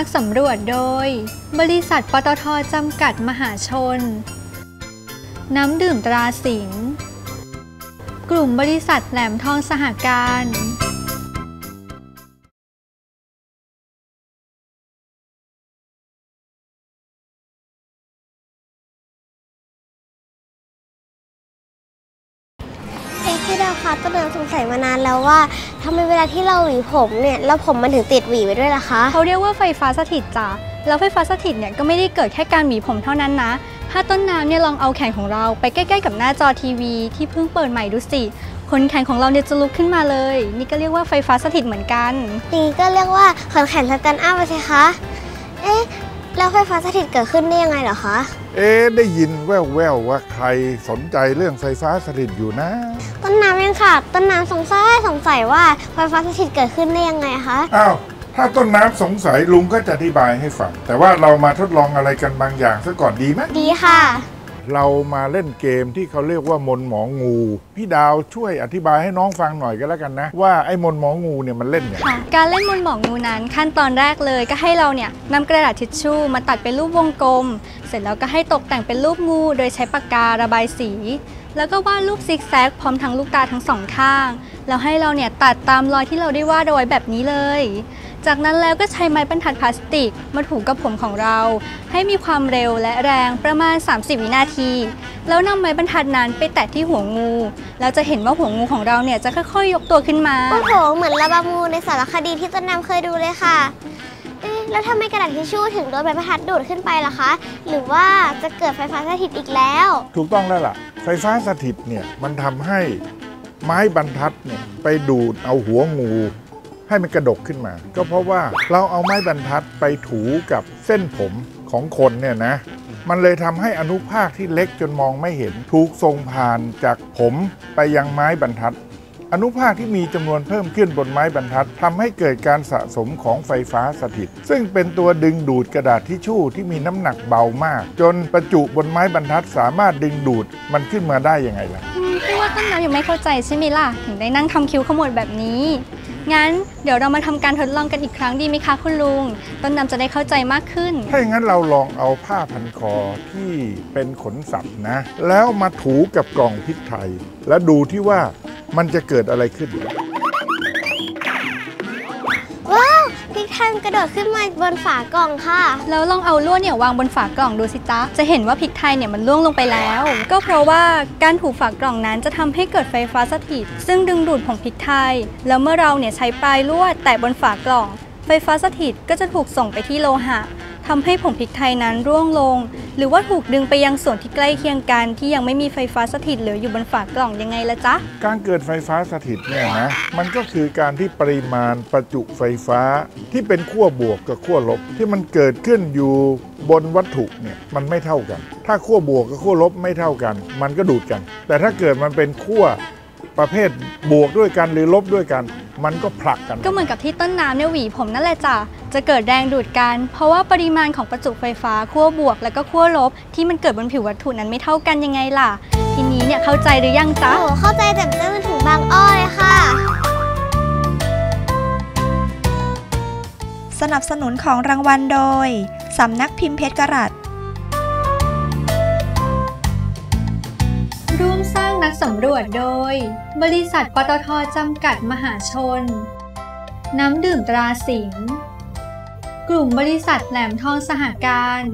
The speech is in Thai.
นักสำรวจโดย บริษัทปตทจำกัดมหาชน น้ำดื่มตราสิง กลุ่มบริษัทแหลมทองสหการ เอ๊ะพี่ดาวคะต้นน้ำสงสัยมานานแล้วว่าทำไมเวลาที่เราหวีผมเนี่ยแล้วผมมันถึงติดหวีไว้ด้วยล่ะคะ เขาเรียกว่าไฟฟ้าสถิตจ้ะแล้วไฟฟ้าสถิตเนี่ยก็ไม่ได้เกิดแค่การหวีผมเท่านั้นนะ ถ้าต้นน้ำเนี่ยลองเอาแขนของเราไปใกล้ๆกับหน้าจอทีวี ที่เพิ่งเปิดใหม่ดูสิขนแขนของเราเนี่ยจะลุกขึ้นมาเลย นี่ก็เรียกว่าไฟฟ้าสถิตเหมือนกัน นี่ก็เรียกว่าขอนแขนสแตนด์อัพไปสิคะ เอ๊ะ แล้วไฟฟ้าสถิตเกิดขึ้นได้ยังไงเหรอคะ เอ๊ะได้ยินแว่วๆว่าใครสนใจเรื่องไฟฟ้าสถิตอยู่นะ ต้นน้ำเองค่ะ ต้นน้ำสงสัยสงสัยว่าไฟฟ้าสถิตเกิดขึ้นได้ยังไงคะอ้าวถ้าต้นน้ำสงสัยลุงก็จะอธิบายให้ฟัง แต่ว่าเรามาทดลองอะไรกันบางอย่างซะก่อนดีไหมดีค่ะ เรามาเล่นเกมที่เขาเรียกว่ามนหมองู พี่ดาวช่วยอธิบายให้น้องฟังหน่อยก็แล้วกันนะ ว่าไอ้มนหมองูเนี่ยมันเล่นอย่างไรค่ะการเล่นมนต์หมองูนั้นขั้นตอนแรกเลยก็ให้เราเนี่ยนำกระดาษทิชชู่มาตัดเป็นรูปวงกลม เสร็จแล้วก็ให้ตกแต่งเป็นรูปงู โดยใช้ปากการะบายสี แล้วก็วาดรูปซิกแซกพร้อมทั้งลูกตาทั้งสองข้าง แล้วให้เราเนี่ยตัดตามรอยที่เราได้วาดเอาไว้แบบนี้เลย จากนั้นแล้วก็ใช้ไม้บรรทัดพลาสติกมาถูกับผมของเรา ให้มีความเร็วและแรงประมาณ 30 วินาที แล้วนำไม้บรรทัดนั้นไปแตะที่หัวงู แล้วจะเห็นว่าหัวงูของเราเนี่ยจะค่อยๆ ยกตัวขึ้นมา โอ้โห เหมือนระบำงูในสารคดีที่ต้นน้ำเคยดูเลยค่ะเอ๊ะแล้วทำไมกระดาษทิชชู่ถึงโดนใบพัดทัดดูดขึ้นไปล่ะคะ หรือว่าจะเกิดไฟฟ้าสถิตอีกแล้ว ถูกต้องแล้วล่ะ ไฟฟ้าสถิตเนี่ยมันทำให้ไม้บรรทัดเนี่ยไปดูดเอาหัวงู ให้มันกระดกขึ้นมา ก็เพราะว่าเราเอาไม้บรรทัดไปถูกับเส้นผมของคนเนี่ยนะ มันเลยทำให้อนุภาคที่เล็กจนมองไม่เห็นถูกส่งผ่านจากผมไปยังไม้บรรทัด อนุภาคที่มีจำนวนเพิ่มขึ้นบนไม้บรรทัดทำให้เกิดการสะสมของไฟฟ้าสถิต ซึ่งเป็นตัวดึงดูดกระดาษทิชชู่ที่มีน้ำหนักเบามาก จนประจุบนไม้บรรทัดสามารถดึงดูดมันขึ้นมาได้ยังไงล่ะอืมพี่ว่าต้นน้ำยังไม่เข้าใจใช่ไหมล่ะถึงได้นั่งทำคิ้วขมวดแบบนี้ งั้นเดี๋ยวเรามาทำการทดลองกันอีกครั้งดีไหมคะคุณลุง ต้นน้ำจะได้เข้าใจมากขึ้น ถ้าอย่างนั้นเราลองเอาผ้าพันคอที่เป็นขนสัตว์นะ แล้วมาถูกับกล่องพริกไทย แล้วดูที่ว่ามันจะเกิดอะไรขึ้น ทันกระโดดขึ้นมาบนฝากล่องค่ะ แล้วลองเอาลวดเนี่ยวางบนฝากล่องดูสิจ๊ะ จะเห็นว่าพริกไทยเนี่ยมันล่วงลงไปแล้ว ก็เพราะว่าการถูกฝากล่องนั้นจะทำให้เกิดไฟฟ้าสถิต ซึ่งดึงดูดผงพริกไทย แล้วเมื่อเราเนี่ยใช้ปลายลวดแตะบนฝากล่อง ไฟฟ้าสถิตก็จะถูกส่งไปที่โลหะ ทำให้ผงพริกไทยนั้นร่วงลง หรือว่าถูกดึงไปยังส่วนที่ใกล้เคียงกัน ที่ยังไม่มีไฟฟ้าสถิตเหลืออยู่บนฝากล่องยังไงละจ๊ะ การเกิดไฟฟ้าสถิตเนี่ยนะมันก็คือการที่ปริมาณประจุไฟฟ้า ที่เป็นขั้วบวกกับขั้วลบ ที่มันเกิดขึ้นอยู่บนวัตถุเนี่ยมันไม่เท่ากัน ถ้าขั้วบวกกับขั้วลบไม่เท่ากัน มันก็ดูดกัน แต่ถ้าเกิดมันเป็นขั้วประเภทบวกด้วยกันหรือลบด้วยกัน มันก็ผลักกัน ก็เหมือนกับที่ต้นน้ำเนี่ยหวีผมนั่นแหละจ้ะจะเกิดแรงดูดกัน เพราะว่าปริมาณของประจุไฟฟ้าขั้วบวก แล้วก็ขั้วลบ ที่มันเกิดบนผิววัตถุนั้นไม่เท่ากันยังไงล่ะ ทีนี้เนี่ยเข้าใจหรือยังจ๊ะโอ้โหเข้าใจแต่เต้นถึงบางอ้อเลยค่ะ สนับสนุนของรางวัลโดย สำนักพิมพ์เพชรกรัตร่ วมสร้างนักสำรวจโดย บริษัทปตทจำกัดมหาชน น้ำดื่มตราสิงห์กลุ่มบริษัทแหลมทองสหการ